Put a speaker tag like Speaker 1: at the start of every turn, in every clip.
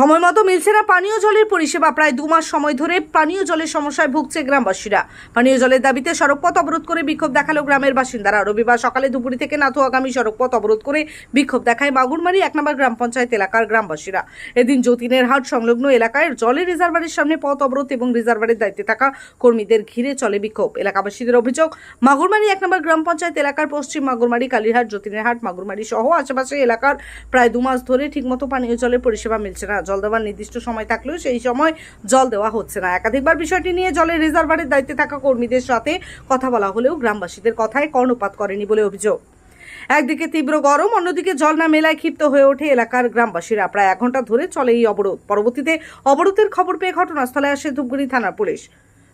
Speaker 1: সময় মতো মিলছে না পানীয় জলের পরিষেবা। প্রায় দু মাস সময় ধরে পানীয় জলের সমস্যায় ভুগছে গ্রামবাসীরা। পানীয় জলের দাবিতে সড়কপথ অবরোধ করে বিক্ষোভ দেখাল গ্রামের বাসিন্দারা। রবিবার সকালে দুপুরি থেকে নাথুয়াগামী সড়কপথ অবরোধ করে বিক্ষোভ দেখায় মাগুরমারি এক নম্বর গ্রাম পঞ্চায়েত এলাকার গ্রামবাসীরা। এদিন যতীনের হাট সংলগ্ন এলাকায় জলের রিজার্ভারের সামনে পথ অবরোধ এবং রিজার্ভারের দায়িত্বে থাকা কর্মীদের ঘিরে চলে বিক্ষোভ। এলাকাবাসীদের অভিযোগ, মাগুরমারি এক নম্বর গ্রাম পঞ্চায়েত এলাকার পশ্চিম মাগুরমারি কালীরহাট যতীনের হাট মাগুরমারি সহ আশেপাশে এলাকার প্রায় দু মাস ধরে ঠিকমতো পানীয় জলের পরিষেবা মিলছে না। জল দেওয়ার নির্দিষ্ট সময় থাকলেও সেই সময় জল দেওয়া হচ্ছে না। একাধিকবার বিষয়টি নিয়ে জলের রিজার্ভারের দায়িত্বে থাকা কর্মীদের সাথে কথা বলা হলেও গ্রামবাসীদের কথায় কর্ণপাত করেনি বলে অভিযোগ। একদিকে তীব্র গরম, অন্যদিকে জল না মেলায় ক্ষিপ্ত হয়ে ওঠে এলাকার গ্রামবাসীরা। প্রায় এক ঘণ্টা ধরে চলে এই অবরোধ। পরবর্তীতে অবরোধের খবর পেয়ে ঘটনাস্থলে আসে ধূপগুড়ি থানার পুলিশ।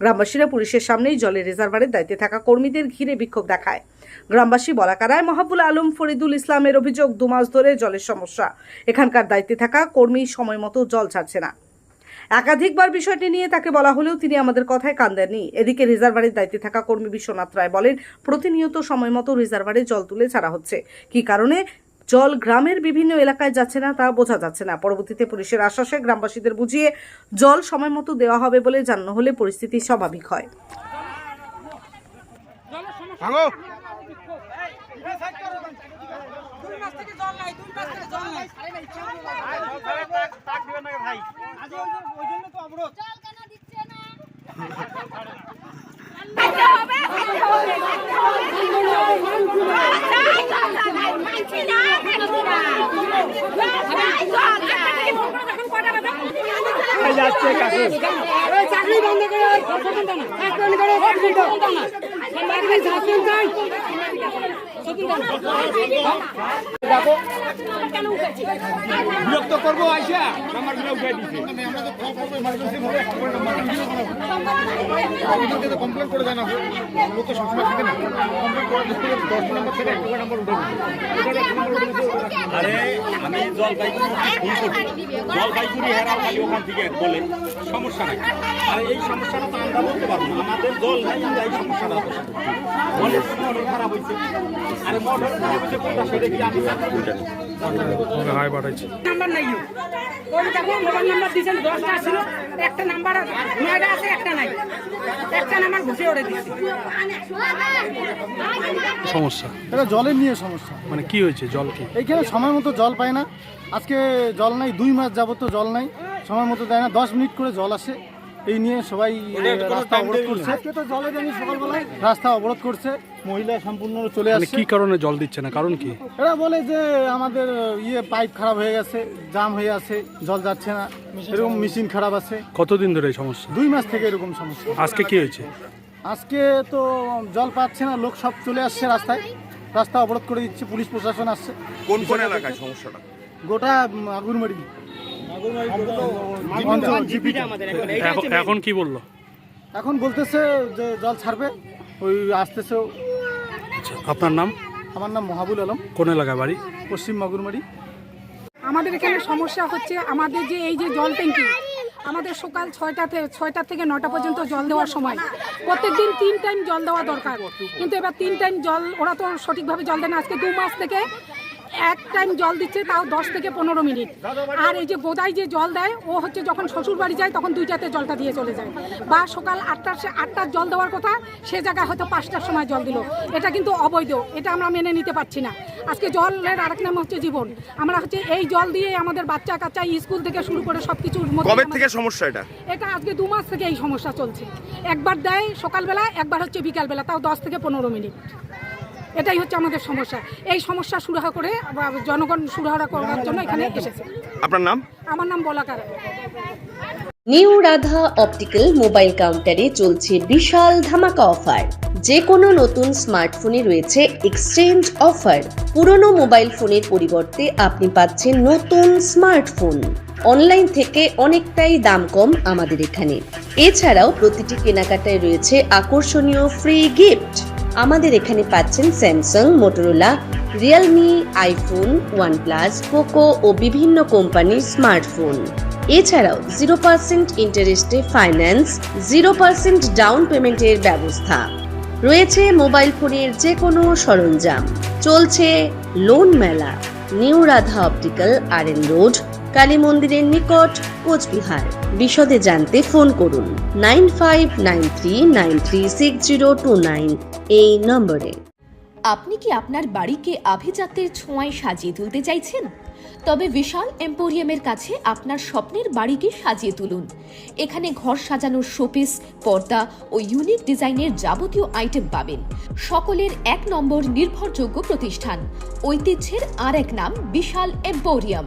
Speaker 1: গ্রামবাসীরা পুলিশের সামনেই জলের রিজার্ভারের দায়িত্বে থাকা কর্মীদের ঘিরে বিক্ষোভ দেখায়। গ্রামবাসী বলাকারায় মহাবুল আলম, ফরিদুল ইসলামের অভিযোগ, দু মাস ধরে জলের সমস্যা। এখানকার দায়িত্বে থাকা কর্মী সময় মতো জল ছাড়ছে না। একাধিকবার বিষয়টি নিয়ে তাকে বলা হলেও তিনি আমাদের কথায় কান দেননি। এদিকে রিজার্ভারের দায়িত্বে থাকা কর্মী বিশ্বনাথ রায় বলেন, প্রতিনিয়ত সময় মতো রিজার্ভারে জল তুলে ছাড়া হচ্ছে। কী কারণে? জল গ্রামের বিভিন্ন এলাকায় যাচ্ছে না তা বোঝা যাচ্ছে না। পরবর্তীতে পুলিশের আশ্বাসে গ্রামবাসীদের বুঝিয়ে জল সময় মতো দেওয়া হবে বলে জানানো হলে পরিস্থিতি স্বাভাবিক হয়
Speaker 2: দুই মাস থেকে জল নাই দুই মাস থেকে জল নাই আজ ওই জন্য- ওই জন্য তো অবরোধ
Speaker 3: চাকরি বন্ধ করে চাকরি করে
Speaker 4: বিরক্ত করব আইসা নাম্বারগুলো উঠে দিছে কমপ্লেন করে জানা লোক সবসময় থাকে না কমপ্লেন করার দশ নম্বর থেকে একটা নম্বর উঠে
Speaker 5: আরে, আমি জলপাইগুড়ি জলপাইগুড়ি হেরা খালি ওখান থেকে বলে। সমস্যা নাই। আরে এই সমস্যাটা তো আমরা বলতে পারব না। আমাদের জল নাই আমরা এই সমস্যাটা জলের মোটর খারাপ হয়েছে। আরে মোটর খারাপ হয়েছে কোনটা সেটা কি আমি জানি?
Speaker 3: নাম্বার নাই ওই দেখো মোবাইল নাম্বার দিয়েছেন দশটা ছিল একটা নাম্বার নয়টা আছে একটা নাই। একটা নাম্বার ঘুষে ওড়ে দিয়েছে।
Speaker 6: সমস্যা।
Speaker 7: এটা জলের নিয়ে সমস্যা।
Speaker 6: মানে কি হয়েছে? জল কি?
Speaker 7: এইখানে সময় মতো জল পায় না। আজকে জল নাই দুই মাস যাবত তো জল নাই। সময় মতো দেয় না দশ মিনিট করে জল আসে। এই নিয়ে সবাই রাস্তা অবরোধ করছে। রাস্তা অবরোধ করছে মহিলা সম্পূর্ণ চলে
Speaker 6: মানে
Speaker 7: আসছে।
Speaker 6: কি কারণে জল দিচ্ছে না? কারণ কি?
Speaker 7: এরা বলে যে আমাদের ইয়ে পাইপ খারাপ হয়ে গেছে জাম হয়ে আছে জল যাচ্ছে না। এরকম মেশিন খারাপ আছে।
Speaker 6: কতদিন ধরে এই সমস্যা?
Speaker 7: দুই মাস থেকে এরকম সমস্যা।
Speaker 6: আজকে কি হয়েছে?
Speaker 7: আজকে তো জল পাচ্ছে না লোক সব চলে আসছে রাস্তায়। রাস্তা অবরোধ করে দিচ্ছে পুলিশ প্রশাসন আসছে।
Speaker 4: কোন কোন এলাকায় সমস্যাটা?
Speaker 7: গোটা আগুরমারি
Speaker 6: এখন- এখন কি বলল?
Speaker 7: এখন বলতেছে যে জল ছাড়বে ওই আসতেছে
Speaker 6: আচ্ছা, আপনার নাম?
Speaker 7: আমার নাম মহাবুল আলম।
Speaker 6: কোন এলাকায় বাড়ি?
Speaker 7: পশ্চিম মাগুরমারি।
Speaker 3: আমাদের এখানে সমস্যা হচ্ছে আমাদের যে এই যে জল ট্যাঙ্কি আমাদের সকাল ছয়টা থেকে ছয়টা থেকে নটা পর্যন্ত জল দেওয়ার সময়। প্রত্যেক দিন তিন টাইম জল দেওয়া দরকার। কিন্তু এবার তিন টাইম জল ওরা তো সঠিকভাবে জল দেয় না। আজকে দু মাস থেকে এক টাইম জল দিচ্ছে তাও দশ থেকে পনেরো মিনিট। আর এই যে গোদাই যে জল দেয় ও হচ্ছে যখন শ্বশুর বাড়ি যায় তখন দুইটাতে জলটা দিয়ে চলে যায়। বা সকাল আটটার সে আটটার জল দেওয়ার কথা সে জায়গায় হয়তো পাঁচটার সময় জল দিল। এটা কিন্তু অবৈধ এটা আমরা মেনে নিতে পারছি না। আজকে জলের আরেক নাম হচ্ছে জীবন। আমরা হচ্ছে এই জল দিয়ে আমাদের বাচ্চা কাচ্চা স্কুল থেকে শুরু করে সব কিছুর
Speaker 4: কবে থেকে সমস্যা এটা?
Speaker 3: এটা আজকে দু মাস থেকে এই সমস্যা চলছে। একবার দেয় সকালবেলা একবার হচ্ছে বিকালবেলা তাও দশ থেকে পনেরো মিনিট। এটাই হচ্ছে আমাদের সমস্যা। এই সমস্যা সুরাহা করে জনগণ সুরাহা করার জন্য এখানে এসেছে।
Speaker 4: আপনার নাম?
Speaker 3: আমার নাম বলাকার।
Speaker 8: নিউ রাধা অপটিক্যাল মোবাইল কাউন্টারে চলছে বিশাল ধামাকা অফার। যে কোনো নতুন স্মার্টফোনে রয়েছে এক্সচেঞ্জ অফার। পুরনো মোবাইল ফোনের পরিবর্তে আপনি পাচ্ছেন নতুন স্মার্টফোন। অনলাইন থেকে অনেকটাই দাম কম আমাদের এখানে। এছাড়াও প্রতিটি কেনাকাটায় রয়েছে আকর্ষণীয় ফ্রি গিফট। আমাদের এখানে পাচ্ছেন Samsung Motorola Realme iPhone OnePlus Poco ও বিভিন্ন কোম্পানির স্মার্টফোন এছাড়াও জিরো পার্সেন্ট ইন্টারেস্টে ফাইন্যান্স জিরো পার্সেন্ট ডাউন পেমেন্টের ব্যবস্থা। রয়েছে মোবাইল ফোনের যে কোনো সরঞ্জাম। চলছে লোন মেলা new Radha optical R N road Kali মন্দিরের নিকট, কোচবিহার। বিশদে জানতে ফোন করুন nine five nine nine three six zero two nine এই নম্বরে।
Speaker 9: আপনি কি আপনার বাড়িকে আভিজাত্যের ছোঁয়ায় সাজিয়ে তুলতে চাইছেন? তবে বিশাল এম্পোরিয়ামের কাছে আপনার স্বপ্নের বাড়িকে সাজিয়ে তুলুন। এখানে ঘর সাজানোর শোপিস, পর্দা ও ইউনিক ডিজাইনের যাবতীয় আইটেম পাবেন। সকলের এক নম্বর নির্ভরযোগ্য প্রতিষ্ঠান। ঐতিহ্যের আর এক নাম বিশাল এম্পোরিয়াম।